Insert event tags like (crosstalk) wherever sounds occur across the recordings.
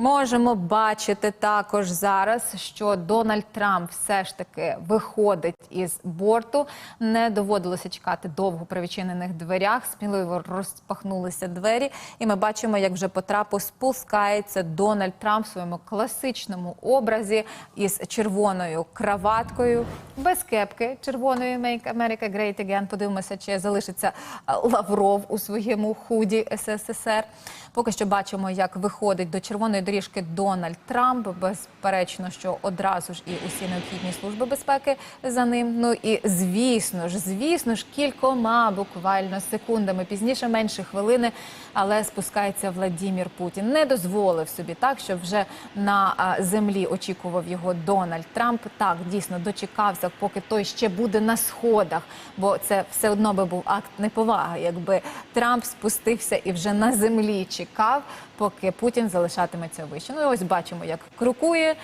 Можемо бачити також зараз, що Дональд Трамп все ж таки виходить із борту. Не доводилося чекати довго при відчинених дверях. Сміливо розпахнулися двері, і ми бачимо, як вже по трапу спускається Дональд Трамп в своєму класичному образі із червоною краваткою, без кепки червоної «Make America Great Again». Подивимося, чи залишиться е, Лавров у своєму худі СССР. Поки що бачимо, як виходить до червоної доріжки Дональд Трамп. Безперечно, що одразу ж і усі необхідні служби безпеки за ним. Ну і звісно ж, звісно ж, кількома буквально секундами пізніше, менше хвилини, але спускається Владімір Путін. Не дозволив собі так, щоб вже на землі очікував його Дональд Трамп. Так дійсно дочекався, поки той ще буде на сходах, бо це все одно би був акт неповаги, якби Трамп спустився і вже на землі чекав, поки Путін залишатиметься вище. Ну і ось бачимо, як крокує.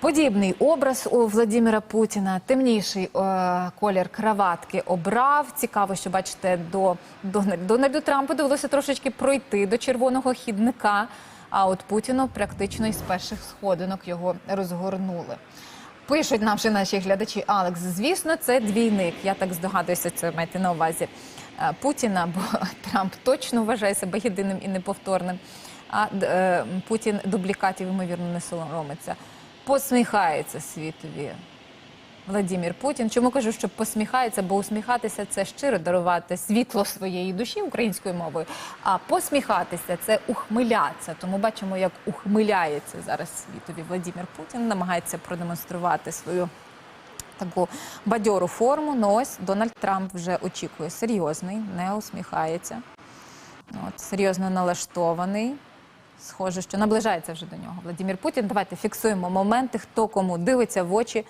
Подібний образ у Владимира Путіна, темніший е, колір краватки обрав. Цікаво, що бачите, до Дональд- Дональду Трампу довелося трошечки пройти до червоного хідника. А от Путіну практично із перших сходинок його розгорнули. Пишуть нам ще наші глядачі Алекс. Звісно, це двійник. Я так здогадуюся, це маєте на увазі е, Путіна, бо (laughs) Трамп точно вважає себе єдиним і неповторним. А е, Путін дублікатів, ймовірно, не соромиться. Посміхається світові. Владимир Путін. Чому кажу, що посміхається, бо усміхатися це щиро дарувати світло своєї душі українською мовою. А посміхатися це ухмилятися. Тому бачимо, як ухмиляється зараз світові Владимир Путін, намагається продемонструвати свою таку бадьору форму. Ну ось Дональд Трамп вже очікує серйозний, не усміхається. От, серйозно налаштований. Схоже, що наближається вже до нього Владимир Путін. Давайте фіксуємо моменти, хто кому дивиться в очі,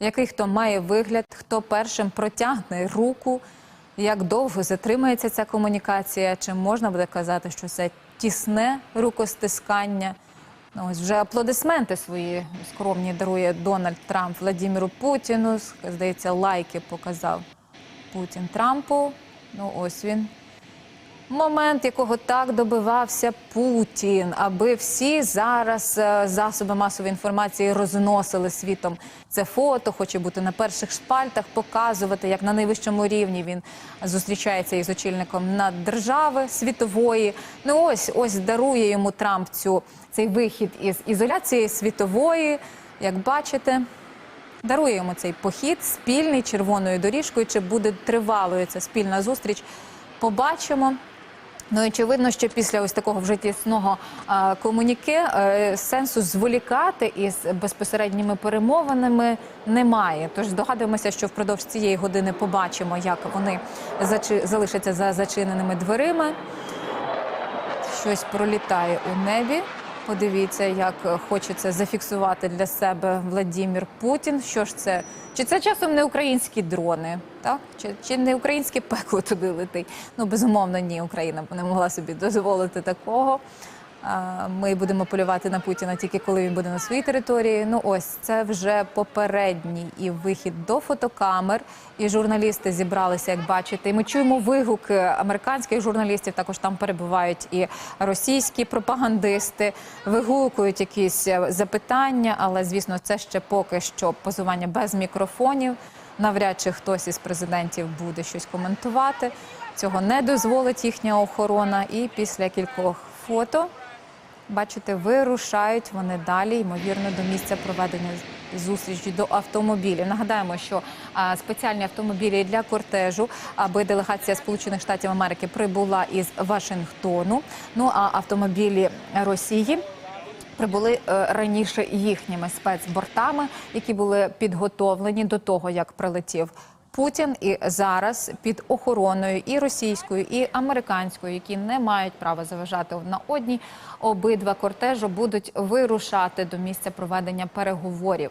який хто має вигляд, хто першим протягне руку, як довго затримається ця комунікація, чи можна буде казати, що це тісне рукостискання. Ну, ось вже аплодисменти свої скромні дарує Дональд Трамп Владимиру Путіну. Здається, лайки показав Путін Трампу. Ну, ось він Момент, якого так добивався Путін, аби всі зараз е, засоби масової інформації розносили світом це фото, хоче бути на перших шпальтах, показувати, як на найвищому рівні він зустрічається із очільником наддержави світової. Ну ось ось дарує йому Трамп цю цей вихід із ізоляції світової. Як бачите, дарує йому цей похід спільний червоною доріжкою. Чи буде тривалою ця спільна зустріч? Побачимо. Ну очевидно, що після ось такого вже тісного а, комуніке е, сенсу зволікати із безпосередніми перемовинами немає. Тож здогадуємося, що впродовж цієї години побачимо, як вони зачи- залишаться за зачиненими дверима. Щось пролітає у небі. Подивіться, як хочеться зафіксувати для себе Владимир Путін. Що ж це? Чи це часом не українські дрони? Так? Чи, чи не українське пекло туди летить? Ну, безумовно, ні, Україна б не могла собі дозволити такого. Ми будемо полювати на Путіна тільки коли він буде на своїй території. Ну ось це вже попередній і вихід до фотокамер. І журналісти зібралися, як бачите. І ми чуємо вигуки американських журналістів. Також там перебувають і російські пропагандисти, вигукують якісь е, запитання, але звісно, це ще поки що позування без мікрофонів. Навряд чи хтось із президентів буде щось коментувати. Цього не дозволить їхня охорона. І після кількох фото бачите, вирушають вони далі, ймовірно, до місця проведення зустрічі до автомобілів. Нагадаємо, що а, спеціальні автомобілі для кортежу, аби делегація Сполучених Штатів Америки прибула із Вашингтону. Ну а автомобілі Росії. Прибули е, раніше їхніми спецбортами, які були підготовлені до того, як прилетів Путін, і зараз під охороною і російською, і американською, які не мають права заважати на одній, обидва кортежу будуть вирушати до місця проведення переговорів.